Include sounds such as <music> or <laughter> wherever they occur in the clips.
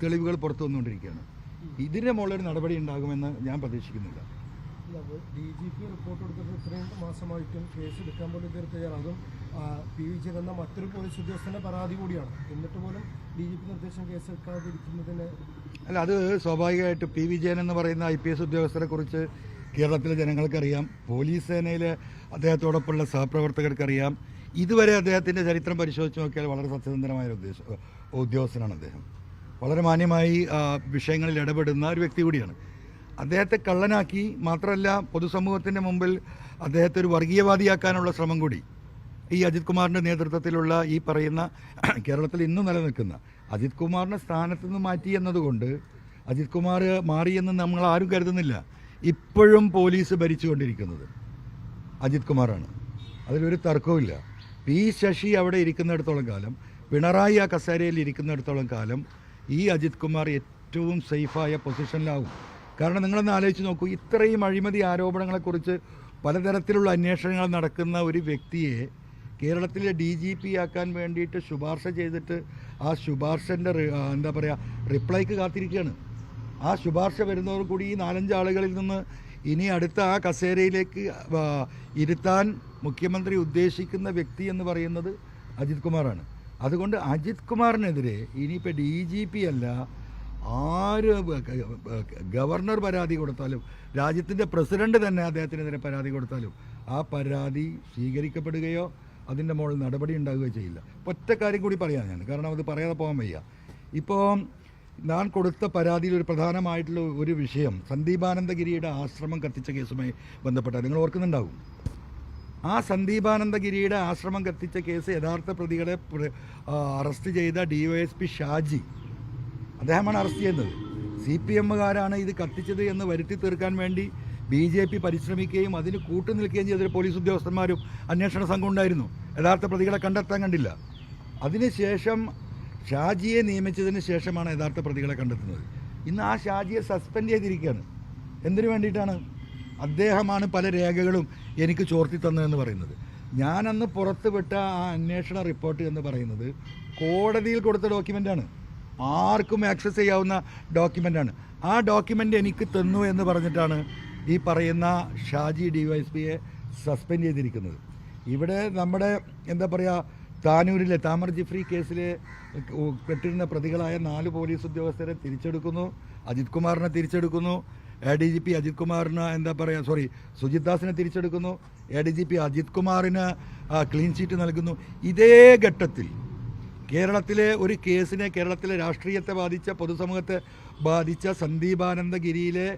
തെളിവുകൾ പുറത്തു വന്നുകൊണ്ടിരിക്കുകയാണ്. ഇതിന്റെ മുകളിൽ നടപടി ഉണ്ടാകുമെന്ന് ഞാൻ പ്രതീക്ഷിക്കുന്നില്ല. ഡി ജി പി റിപ്പോർട്ട് കൊടുത്തിട്ട് ഇത്രയും മാസമായിട്ടും കേസ് എടുക്കാൻ പോലും ഇതുവരെ തയ്യാറാണ് പി വി എന്ന മറ്റൊരു പോലീസ് ഉദ്യോഗസ്ഥന്റെ പരാതി കൂടിയാണ്. എന്നിട്ട് പോലും ഡി ജി പി നിർദ്ദേശം കേസ് എടുക്കാതിരിക്കുന്നതിന് അല്ല അത് സ്വാഭാവികമായിട്ട് പി വിജയൻ എന്ന് പറയുന്ന ഐ പി എസ് ഉദ്യോഗസ്ഥരെ കുറിച്ച് കേരളത്തിലെ ജനങ്ങൾക്കറിയാം. പോലീസ് സേനയിലെ അദ്ദേഹത്തോടൊപ്പമുള്ള സഹപ്രവർത്തകർക്കറിയാം. ഇതുവരെ അദ്ദേഹത്തിന്റെ ചരിത്രം പരിശോധിച്ച് നോക്കിയാൽ വളരെ സത്യസന്ധനമായ ഉദ്ദേശ ഉദ്യോഗസ്ഥനാണ് അദ്ദേഹം. വളരെ മാന്യമായി വിഷയങ്ങളിൽ ഇടപെടുന്ന ഒരു വ്യക്തി കൂടിയാണ്. അദ്ദേഹത്തെ കള്ളനാക്കി മാത്രമല്ല പൊതുസമൂഹത്തിന്റെ മുമ്പിൽ അദ്ദേഹത്തെ ഒരു വർഗീയവാദിയാക്കാനുള്ള ശ്രമം കൂടി ഈ അജിത് കുമാറിന്റെ നേതൃത്വത്തിലുള്ള ഈ പറയുന്ന <clears throat> കേരളത്തിൽ ഇന്നും നിലനിൽക്കുന്ന അജിത് കുമാറിനെ സ്ഥാനത്ത് നിന്ന് മാറ്റി എന്നതുകൊണ്ട് അജിത് കുമാർ മാറിയെന്ന് നമ്മൾ ആരും കരുതുന്നില്ല. ഇപ്പോഴും പോലീസ് ഭരിച്ചുകൊണ്ടിരിക്കുന്നത് അജിത് കുമാറാണ്. അതിലൊരു തർക്കവുമില്ല പി ശശി അവിടെ ഇരിക്കുന്നിടത്തോളം കാലം പിണറായി ആ കസേരയിൽ ഇരിക്കുന്നിടത്തോളം കാലം ഈ അജിത് കുമാർ ഏറ്റവും സേഫായ പൊസിഷനിലാവും. കാരണം നിങ്ങളൊന്ന് ആലോചിച്ച് നോക്കൂ ഇത്രയും അഴിമതി ആരോപണങ്ങളെക്കുറിച്ച് പലതരത്തിലുള്ള അന്വേഷണങ്ങൾ നടക്കുന്ന ഒരു വ്യക്തിയെ കേരളത്തിലെ ഡി ജി പി ആക്കാൻ വേണ്ടിയിട്ട് ശുപാർശ ചെയ്തിട്ട് ആ ശുപാർശന്റെ എന്താ പറയുക റിപ്ലൈക്ക് കാത്തിരിക്കുകയാണ്. ആ ശുപാർശ വരുന്നവർ കൂടി ഈ നാലഞ്ച് ആളുകളിൽ നിന്ന് ഇനി അടുത്ത ആ കസേരയിലേക്ക് ഇരുത്താൻ മുഖ്യമന്ത്രി ഉദ്ദേശിക്കുന്ന വ്യക്തി എന്ന് പറയുന്നത് അജിത് കുമാറാണ്. അതുകൊണ്ട് അജിത് കുമാറിനെതിരെ ഇനിയിപ്പോൾ ഡി ജി പി അല്ല ആര് ഗവർണർ പരാതി കൊടുത്താലും രാജ്യത്തിന്റെ പ്രസിഡന്റ് തന്നെ അദ്ദേഹത്തിനെതിരെ പരാതി കൊടുത്താലും ആ പരാതി സ്വീകരിക്കപ്പെടുകയോ അതിന്റെ മുകളിൽ നടപടി ഉണ്ടാവുകയോ ചെയ്യില്ല. ഒറ്റ കാര്യം കൂടി പറയാം ഞാൻ കാരണം അത് പറയാതെ പോകാൻ വയ്യ. ഇപ്പോൾ ഞാൻ കൊടുത്ത പരാതിയിൽ ഒരു പ്രധാനമായിട്ടുള്ള ഒരു വിഷയം സന്ദീപാനന്ദഗിരിയുടെ ആശ്രമം കത്തിച്ച കേസുമായി ബന്ധപ്പെട്ട നിങ്ങൾ ഓർക്കുന്നുണ്ടാവും. ആ സന്ദീപാനന്ദഗിരിയുടെ ആശ്രമം കത്തിച്ച കേസ് യഥാർത്ഥ പ്രതികളെ അറസ്റ്റ് ചെയ്ത ഡിവൈഎസ്പി ഷാജി. അദ്ദേഹമാണ് അറസ്റ്റ് ചെയ്യുന്നത്. സി പി എമ്മുകാരാണ് ഇത് കത്തിച്ചത് എന്ന് വരുത്തി തീർക്കാൻ വേണ്ടി ബി ജെ പി പരിശ്രമിക്കുകയും അതിന് കൂട്ടുനിൽക്കുകയും ചെയ്തൊരു പോലീസ് ഉദ്യോഗസ്ഥന്മാരും അന്വേഷണ സംഘം ഉണ്ടായിരുന്നു. യഥാർത്ഥ പ്രതികളെ കണ്ടെത്താൻ കണ്ടില്ല. അതിനുശേഷം ഷാജിയെ നിയമിച്ചതിന് ശേഷമാണ് യഥാർത്ഥ പ്രതികളെ കണ്ടെത്തുന്നത്. ഇന്ന് ആ ഷാജിയെ സസ്പെൻഡ് ചെയ്തിരിക്കുകയാണ്. എന്തിനു വേണ്ടിയിട്ടാണ്? അദ്ദേഹമാണ് പല രേഖകളും എനിക്ക് ചോർത്തി തന്നതെന്ന് പറയുന്നത്. ഞാനന്ന് പുറത്തുവിട്ട ആ അന്വേഷണ റിപ്പോർട്ട് എന്ന് പറയുന്നത് കോടതിയിൽ കൊടുത്ത ഡോക്യുമെന്റാണ് ആർക്കും ആക്സസ് ചെയ്യാവുന്ന ഡോക്യുമെന്റാണ് ആ ഡോക്യുമെന്റ് എനിക്ക് തന്നു എന്ന് പറഞ്ഞിട്ടാണ് ഈ പറയുന്ന ഷാജി ഡി വൈ എസ് പിയെ സസ്പെൻഡ് ചെയ്തിരിക്കുന്നത്. ഇവിടെ നമ്മുടെ എന്താ പറയുക താനൂരിലെ താമർ ജിഫ്രി കേസിലെ പെട്ടിരുന്ന പ്രതികളായ നാല് പോലീസ് ഉദ്യോഗസ്ഥരെ തിരിച്ചെടുക്കുന്നു. അജിത് കുമാറിനെ തിരിച്ചെടുക്കുന്നു. ഡി ജി പി അജിത് കുമാറിന് എന്താ പറയുക സോറി സുജിത് ദാസിനെ തിരിച്ചെടുക്കുന്നു. A D G P Ajith കുമാറിന് ക്ലീൻ ചീറ്റ് നൽകുന്നു. ഇതേ ഘട്ടത്തിൽ കേരളത്തിലെ ഒരു കേസിനെ കേരളത്തിലെ രാഷ്ട്രീയത്തെ ബാധിച്ച പൊതുസമൂഹത്തെ ബാധിച്ച സന്ദീപാനന്ദഗിരിയിലെ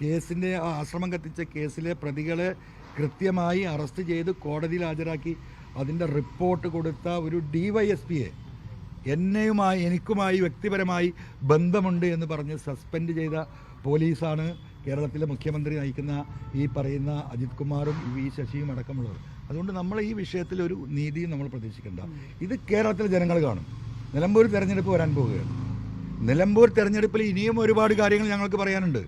കേസിന്റെ ആശ്രമം കത്തിച്ച കേസിലെ പ്രതികളെ കൃത്യമായി അറസ്റ്റ് ചെയ്ത് കോടതിയിൽ ഹാജരാക്കി. അതിന്റെ റിപ്പോർട്ട് കൊടുത്ത ഒരു ഡി വൈ എസ് പിയെ എന്നെയുമായി എനിക്കുമായി വ്യക്തിപരമായി ബന്ധമുണ്ട് എന്ന് പറഞ്ഞ് സസ്പെൻഡ് ചെയ്ത പോലീസാണ് കേരളത്തിലെ മുഖ്യമന്ത്രി നയിക്കുന്ന ഈ പറയുന്ന അജിത് കുമാറും വി ശശിയും അടക്കമുള്ളവർ. അതുകൊണ്ട് നമ്മൾ ഈ വിഷയത്തിൽ ഒരു നീതിയും നമ്മൾ പ്രതീക്ഷിക്കേണ്ട. ഇത് കേരളത്തിലെ ജനങ്ങൾ കാണും. നിലമ്പൂർ തെരഞ്ഞെടുപ്പ് വരാൻ പോവുകയാണ്. നിലമ്പൂർ തെരഞ്ഞെടുപ്പിൽ ഇനിയും ഒരുപാട് കാര്യങ്ങൾ ഞങ്ങൾക്ക് പറയാനുണ്ട്.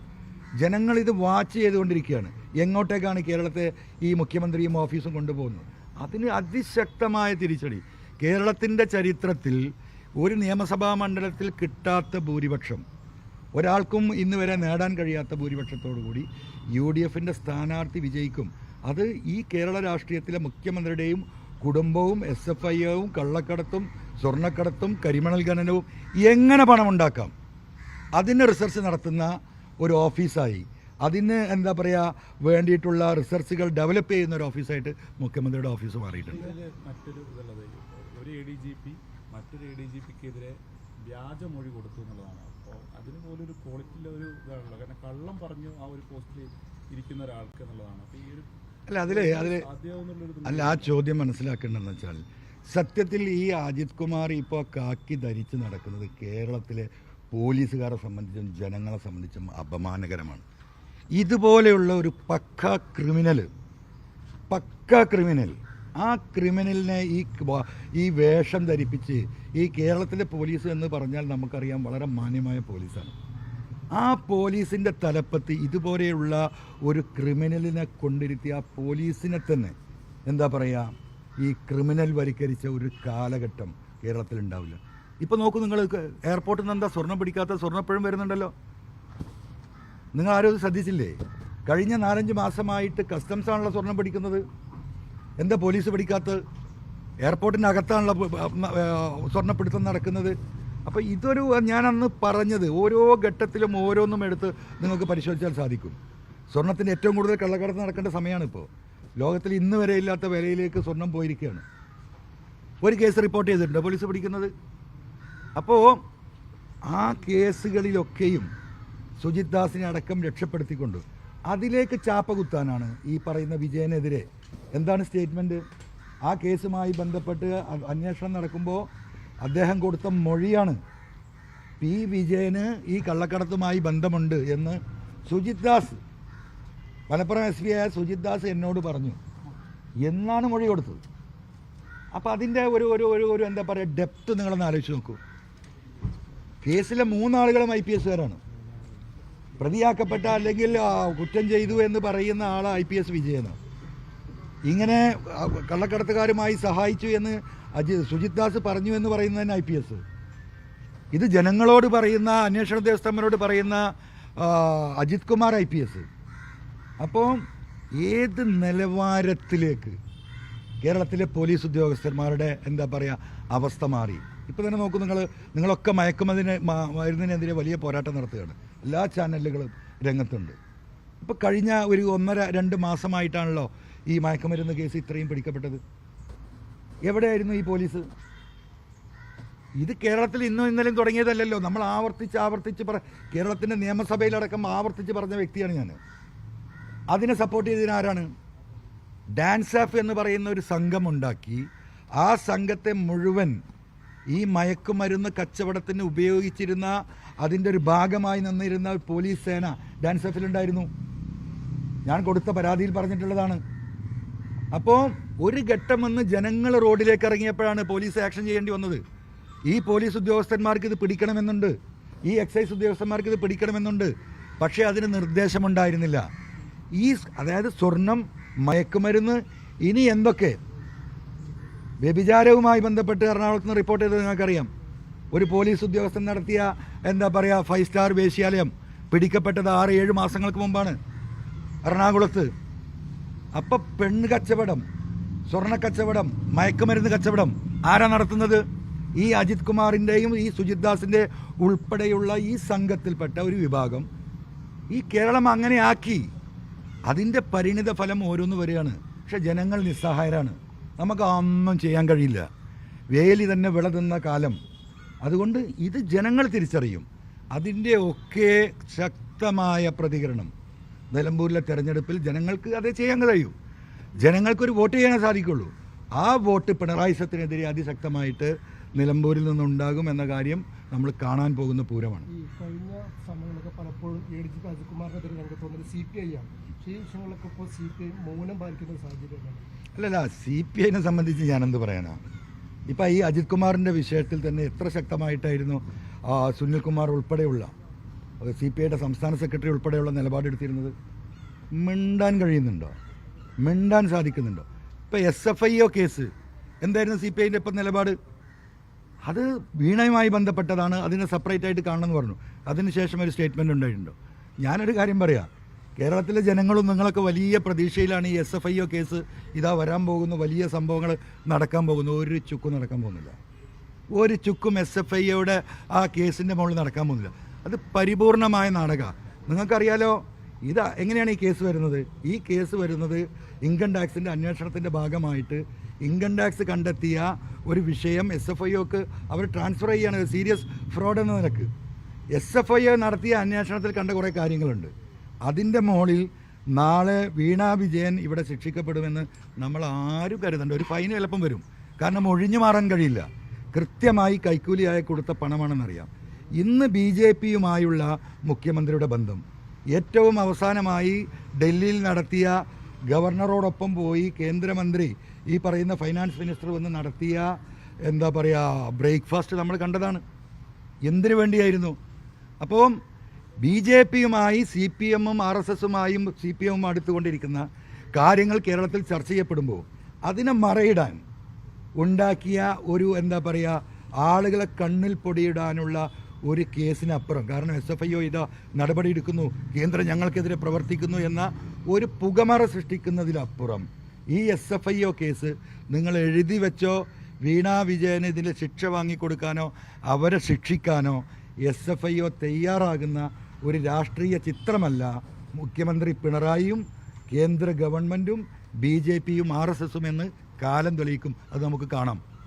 ജനങ്ങൾ ഇത് വാച്ച് ചെയ്തുകൊണ്ടിരിക്കുകയാണ്. എങ്ങോട്ടേക്കാണ് കേരളത്തെ ഈ മുഖ്യമന്ത്രിയും ഓഫീസും കൊണ്ടുപോകുന്നത്? അതിന് അതിശക്തമായ തിരിച്ചടി. കേരളത്തിന്റെ ചരിത്രത്തിൽ ഒരു നിയമസഭാ മണ്ഡലത്തിൽ കിട്ടാത്ത ഭൂരിപക്ഷം. ഒരാൾക്കും ഇന്ന് വരെ നേടാൻ കഴിയാത്ത ഭൂരിപക്ഷത്തോടു കൂടി യു ഡി എഫിന്റെ സ്ഥാനാർത്ഥി വിജയിക്കും. അത് ഈ കേരള രാഷ്ട്രീയത്തിലെ മുഖ്യമന്ത്രിയുടെയും കുടുംബവും എസ് എഫ് ഐയും കള്ളക്കടത്തും സ്വർണക്കടത്തും കരിമണൽ ഖനനവും എങ്ങനെ പണമുണ്ടാക്കാം? അതിന് റിസർച്ച് നടത്തുന്ന ഒരു ഓഫീസായി. അതിന് എന്താ പറയുക വേണ്ടിയിട്ടുള്ള റിസർച്ചുകൾ ഡെവലപ്പ് ചെയ്യുന്ന ഒരു ഓഫീസായിട്ട് മുഖ്യമന്ത്രിയുടെ ഓഫീസ് മാറിയിട്ടുണ്ട്. മറ്റൊരു ഇതുള്ളത് ഒരു എ ഡി ജി പി മറ്റൊരു എ ഡി ജി പിക്കെതിരെ വ്യാജമൊഴി കൊടുത്തു എന്നുള്ളതാണ്. അപ്പോൾ അതിന് പോലും ഒരു ക്വാളിറ്റിയിലെ ഒരു ഇതാണല്ലോ. കാരണം കള്ളം പറഞ്ഞു ആ ഒരു പോസ്റ്റിൽ ഇരിക്കുന്ന ഒരാൾക്ക് എന്നുള്ളതാണ്. അപ്പോൾ ഈ ഒരു അല്ല അതിലെ അതിൽ അല്ല ആ ചോദ്യം മനസ്സിലാക്കേണ്ടതെന്ന് വെച്ചാൽ സത്യത്തിൽ ഈ അജിത് കുമാർ ഇപ്പോൾ കാക്കി ധരിച്ച് നടക്കുന്നത് കേരളത്തിലെ പോലീസുകാരെ സംബന്ധിച്ചും ജനങ്ങളെ സംബന്ധിച്ചും അപമാനകരമാണ്. ഇതുപോലെയുള്ള ഒരു പക്ക ക്രിമിനൽ പക്ക ക്രിമിനൽ ആ ക്രിമിനലിനെ ഈ ഈ വേഷം ധരിപ്പിച്ച് ഈ കേരളത്തിലെ പോലീസ് എന്ന് പറഞ്ഞാൽ നമുക്കറിയാം വളരെ മാന്യമായ പോലീസാണ്. ആ പോലീസിന്റെ തലപ്പത്ത് ഇതുപോലെയുള്ള ഒരു ക്രിമിനലിനെ കൊണ്ടിരുത്തി ആ പോലീസിനെ തന്നെ എന്താ പറയുക ഈ ക്രിമിനൽ വരിക്കരിച്ച ഒരു കാലഘട്ടം കേരളത്തിൽ ഉണ്ടാവില്ല ഇപ്പോൾ നോക്കൂ നിങ്ങൾ എയർപോർട്ടിൽ നിന്ന് എന്താ സ്വർണം പിടിക്കാത്ത സ്വർണപ്പഴം വരുന്നുണ്ടല്ലോ? നിങ്ങൾ ആരും ശ്രദ്ധിച്ചില്ലേ? കഴിഞ്ഞ നാലഞ്ച് മാസമായിട്ട് കസ്റ്റംസ് ആണല്ലോ സ്വർണം പിടിക്കുന്നത്. എന്താ പോലീസ് പിടിക്കാത്തത്? എയർപോർട്ടിന്റെ അകത്താണല്ലോ സ്വർണപ്പിടുത്തം നടക്കുന്നത്. അപ്പോൾ ഇതൊരു ഞാൻ അന്ന് പറഞ്ഞത് ഓരോ ഘട്ടത്തിലും ഓരോന്നും എടുത്ത് നിങ്ങൾക്ക് പരിശോധിച്ചാൽ സാധിക്കും. സ്വർണത്തിന്റെ ഏറ്റവും കൂടുതൽ കള്ളക്കടത്ത് നടക്കേണ്ട സമയമാണ് ഇപ്പോൾ ലോകത്തിൽ ഇന്ന് വരെ ഇല്ലാത്ത വിലയിലേക്ക് സ്വർണം പോയിരിക്കുകയാണ്. ഒരു കേസ് റിപ്പോർട്ട് ചെയ്തിട്ടുണ്ട് പോലീസ് പിടിക്കുന്നത്? അപ്പോൾ ആ കേസുകളിലൊക്കെയും സുജിത് ദാസിനെ അടക്കം രക്ഷപ്പെടുത്തിക്കൊണ്ട് അതിലേക്ക് ചാപ്പ കുത്താനാണ് ഈ പറയുന്ന വിജയനെതിരെ എന്താണ് സ്റ്റേറ്റ്മെന്റ് ആ കേസുമായി ബന്ധപ്പെട്ട് അന്വേഷണം നടക്കുമ്പോൾ അദ്ദേഹം കൊടുത്ത മൊഴിയാണ്. പി. വിജയന് ഈ കള്ളക്കടത്തുമായി ബന്ധമുണ്ട് എന്ന് സുജിത് ദാസ് മലപ്പുറം എസ് പി ആയ സുജിത് ദാസ് എന്നോട് പറഞ്ഞു. എന്നാണ് മൊഴി കൊടുത്തത്? അപ്പോൾ അതിന്റെ ഒരു ഒരു ഒരു ഒരു എന്താ പറയുക ഡെപ്ത് നിങ്ങളൊന്ന് ആലോചിച്ച് നോക്കൂ. കേസിലെ മൂന്നാളുകളും ഐ പി എസുകാരാണ് പ്രതിയാക്കപ്പെട്ട അല്ലെങ്കിൽ കുറ്റം ചെയ്തു എന്ന് പറയുന്ന ആൾ ഐ പി എസ് വിജയന് ഇങ്ങനെ കള്ളക്കടത്തുകാരുമായി സഹായിച്ചു എന്ന് അജി സുജിത് ദാസ് പറഞ്ഞു എന്ന് പറയുന്നതിന് ഐ പി എസ്. ഇത് ജനങ്ങളോട് പറയുന്ന അന്വേഷണ ഉദ്യോഗസ്ഥന്മാരോട് പറയുന്ന Ajith Kumar I P S. അപ്പോൾ ഏത് നിലവാരത്തിലേക്ക് കേരളത്തിലെ പോലീസ് ഉദ്യോഗസ്ഥന്മാരുടെ എന്താ പറയുക അവസ്ഥ മാറി? ഇപ്പോൾ തന്നെ നോക്കൂ നിങ്ങൾ നിങ്ങളൊക്കെ മയക്കുമതിന് മരുന്നിനെതിരെ വലിയ പോരാട്ടം നടത്തുകയാണ്. എല്ലാ ചാനലുകളും രംഗത്തുണ്ട്. ഇപ്പോൾ കഴിഞ്ഞ ഒരു ഒന്നര രണ്ട് മാസമായിട്ടാണല്ലോ ഈ മയക്കുമരുന്ന് കേസ് ഇത്രയും പിടിക്കപ്പെട്ടത്? എവിടെയായിരുന്നു ഈ പോലീസ്? ഇത് കേരളത്തിൽ ഇന്നും ഇന്നലെയും തുടങ്ങിയതല്ലല്ലോ. നമ്മൾ ആവർത്തിച്ച് ആവർത്തിച്ച് പറ കേരളത്തിന്റെ നിയമസഭയിലടക്കം ആവർത്തിച്ച് പറഞ്ഞ വ്യക്തിയാണ് ഞാൻ. അതിനെ സപ്പോർട്ട് ചെയ്തതിന് ആരാണ്? ഡാൻസ് ആഫ് എന്ന് പറയുന്ന ഒരു സംഘം ഉണ്ടാക്കി ആ സംഘത്തെ മുഴുവൻ ഈ മയക്കുമരുന്ന് കച്ചവടത്തിന് ഉപയോഗിച്ചിരുന്ന അതിന്റെ ഒരു ഭാഗമായി നിന്നിരുന്ന പോലീസ് സേന ഡാൻസ് എഫിലുണ്ടായിരുന്നു ഞാൻ കൊടുത്ത പരാതിയിൽ പറഞ്ഞിട്ടുള്ളതാണ്. അപ്പോൾ ഒരു ഘട്ടം വന്ന് ജനങ്ങൾ റോഡിലേക്ക് ഇറങ്ങിയപ്പോഴാണ് പോലീസ് ആക്ഷൻ ചെയ്യേണ്ടി വന്നത്. ഈ പോലീസ് ഉദ്യോഗസ്ഥന്മാർക്ക് ഇത് പിടിക്കണമെന്നുണ്ട്. ഈ എക്സൈസ് ഉദ്യോഗസ്ഥന്മാർക്ക് ഇത് പിടിക്കണമെന്നുണ്ട്. പക്ഷേ അതിന് നിർദ്ദേശമുണ്ടായിരുന്നില്ല. ഈ അതായത് സ്വർണം മയക്കുമരുന്ന് ഇനി എന്തൊക്കെ? വ്യഭിചാരവുമായി ബന്ധപ്പെട്ട് എറണാകുളത്ത് നിന്ന് റിപ്പോർട്ട് ചെയ്തത് നിങ്ങൾക്കറിയാം. ഒരു പോലീസ് ഉദ്യോഗസ്ഥൻ നടത്തിയ എന്താ പറയുക ഫൈവ് സ്റ്റാർ വേശ്യാലയം പിടിക്കപ്പെട്ടത് ആറ് ഏഴ് മാസങ്ങൾക്ക് മുമ്പാണ്. എറണാകുളത്ത്. അപ്പം പെണ്ണ് കച്ചവടം സ്വർണ കച്ചവടം മയക്കുമരുന്ന് കച്ചവടം ആരാ നടത്തുന്നത്? ഈ അജിത് കുമാറിന്റെയും ഈ സുജിത് ദാസിന്റെ ഉൾപ്പെടെയുള്ള ഈ സംഘത്തിൽപ്പെട്ട ഒരു വിഭാഗം ഈ കേരളം അങ്ങനെ ആക്കി അതിന്റെ പരിണിത ഫലം ഓരോന്ന് വരികയാണ്. പക്ഷെ ജനങ്ങൾ നിസ്സഹായരാണ്. നമുക്ക് ഒന്നും ചെയ്യാൻ കഴിയില്ല. വേലി തന്നെ വിളതുന്ന കാലം. അതുകൊണ്ട് ഇത് ജനങ്ങൾ തിരിച്ചറിയും. അതിന്റെ ഒക്കെ ശക്തമായ പ്രതികരണം. നിലമ്പൂരിലെ തെരഞ്ഞെടുപ്പിൽ ജനങ്ങൾക്ക് അതേ ചെയ്യാൻ കഴിയൂ. ജനങ്ങൾക്കൊരു വോട്ട് ചെയ്യാനേ സാധിക്കുള്ളൂ. ആ വോട്ട് പിണറായി സത്തിനെതിരെ അതിശക്തമായിട്ട് നിലമ്പൂരിൽ നിന്നുണ്ടാകും എന്ന കാര്യം നമ്മൾ കാണാൻ പോകുന്ന പൂരമാണ്. ഈ കഴിഞ്ഞ സമയങ്ങളൊക്കെ പലപ്പോഴും എ ഡി ജി പി അജിത്കുമാറിനെതിരെ സി പി ഐ ആണ്. പക്ഷേ ഈ വിഷയങ്ങളൊക്കെ ഇപ്പോൾ സി പി ഐ മൗനം പാലിക്കുന്ന സാഹചര്യമാണ് അല്ലല്ല സി പി ഐനെ സംബന്ധിച്ച് ഞാനെന്ത് പറയാനാ? ഇപ്പം ഈ അജിത് കുമാറിന്റെ വിഷയത്തിൽ തന്നെ എത്ര ശക്തമായിട്ടായിരുന്നു സുനിൽകുമാർ സുനിൽ ഉൾപ്പെടെയുള്ള സി പി ഐയുടെ സംസ്ഥാന സെക്രട്ടറി ഉൾപ്പെടെയുള്ള നിലപാടെടുത്തിരുന്നത് മിണ്ടാൻ കഴിയുന്നുണ്ടോ? മിണ്ടാൻ സാധിക്കുന്നുണ്ടോ? ഇപ്പം S F I O case എന്തായിരുന്നു സി പി ഐന്റെ ഇപ്പം നിലപാട്? അത് വീണയുമായി ബന്ധപ്പെട്ടതാണ് അതിനെ സെപ്പറേറ്റ് ആയിട്ട് കാണണമെന്ന് പറഞ്ഞു. അതിനുശേഷം ഒരു സ്റ്റേറ്റ്മെന്റ് ഉണ്ടായിട്ടുണ്ടോ? ഞാനൊരു കാര്യം പറയാം കേരളത്തിലെ ജനങ്ങളും നിങ്ങളൊക്കെ വലിയ പ്രതീക്ഷയിലാണ് ഈ S F I O case ഇതാ വരാൻ പോകുന്നു വലിയ സംഭവങ്ങൾ നടക്കാൻ പോകുന്നു ഒരു ചുക്കും നടക്കാൻ പോകുന്നില്ല. ഒരു ചുക്കും എസ് എഫ് ഐയുടെ ആ കേസിന്റെ മുകളിൽ നടക്കാൻ പോകുന്നില്ല. അത് പരിപൂർണമായ നാടക. നിങ്ങൾക്കറിയാലോ ഇത് എങ്ങനെയാണ് ഈ കേസ് വരുന്നത്? ഈ കേസ് വരുന്നത് ഇൻകം ടാക്സിന്റെ അന്വേഷണത്തിന്റെ ഭാഗമായിട്ട് ഇൻകം ടാക്സ് കണ്ടെത്തിയ ഒരു വിഷയം എസ് എഫ് ഐഒക്ക് അവർ ട്രാൻസ്ഫർ ചെയ്യുകയാണ് സീരിയസ് ഫ്രോഡ് എന്ന നിലയ്ക്ക്. എസ് എഫ് ഐ നടത്തിയ അന്വേഷണത്തിൽ കണ്ട കുറേ കാര്യങ്ങളുണ്ട്. അതിന്റെ മുകളിൽ നാളെ വീണ വിജയൻ ഇവിടെ ശിക്ഷിക്കപ്പെടുമെന്ന് നമ്മൾ ആരും കരുതണ്ട. ഒരു ഫൈൻ എളുപ്പം വരും. കാരണം ഒഴിഞ്ഞു മാറാൻ കഴിയില്ല. കൃത്യമായി കൈക്കൂലിയായി കൊടുത്ത പണമാണെന്നറിയാം. ഇന്ന് ബി ജെ പിയുമായുള്ള മുഖ്യമന്ത്രിയുടെ ബന്ധം. ഏറ്റവും അവസാനമായി ഡൽഹിയിൽ നടത്തിയ ഗവർണറോടൊപ്പം പോയി കേന്ദ്രമന്ത്രി ഈ പറയുന്ന ഫൈനാൻസ് മിനിസ്റ്റർ വന്ന് നടത്തിയ എന്താ പറയുക ബ്രേക്ക്ഫാസ്റ്റ് നമ്മൾ കണ്ടതാണ്. എന്തിനു വേണ്ടിയായിരുന്നു? അപ്പോൾ ബി ജെ പിയുമായി സി പി എമ്മും ആർ എസ് എസുമായും സി പി എമ്മും അടുത്തുകൊണ്ടിരിക്കുന്ന കാര്യങ്ങൾ കേരളത്തിൽ ചർച്ച ചെയ്യപ്പെടുമ്പോൾ അതിനെ മറയിടാൻ ഉണ്ടാക്കിയ ഒരു എന്താ പറയുക ആളുകളെ കണ്ണിൽ പൊടിയിടാനുള്ള ഒരു കേസിനപ്പുറം കാരണം എസ് എഫ് ഐ ഒ ഇതാ നടപടിയെടുക്കുന്നു കേന്ദ്രം ഞങ്ങൾക്കെതിരെ പ്രവർത്തിക്കുന്നു എന്ന ഒരു പുകമറ സൃഷ്ടിക്കുന്നതിലപ്പുറം. ഈ S F I O case നിങ്ങൾ എഴുതി വെച്ചോ വീണാ വിജയന് ഇതിന്റെ ശിക്ഷ വാങ്ങിക്കൊടുക്കാനോ അവരെ ശിക്ഷിക്കാനോ എസ് എഫ് ഐ ഒ തയ്യാറാകുന്ന ഒരു രാഷ്ട്രീയ ചിത്രമല്ല. മുഖ്യമന്ത്രി പിണറായിയും കേന്ദ്ര ഗവൺമെന്റും ബി ജെ പിയും ആർ എസ് എസും എന്ന് കാലം തെളിയിക്കും. അത് നമുക്ക് കാണാം.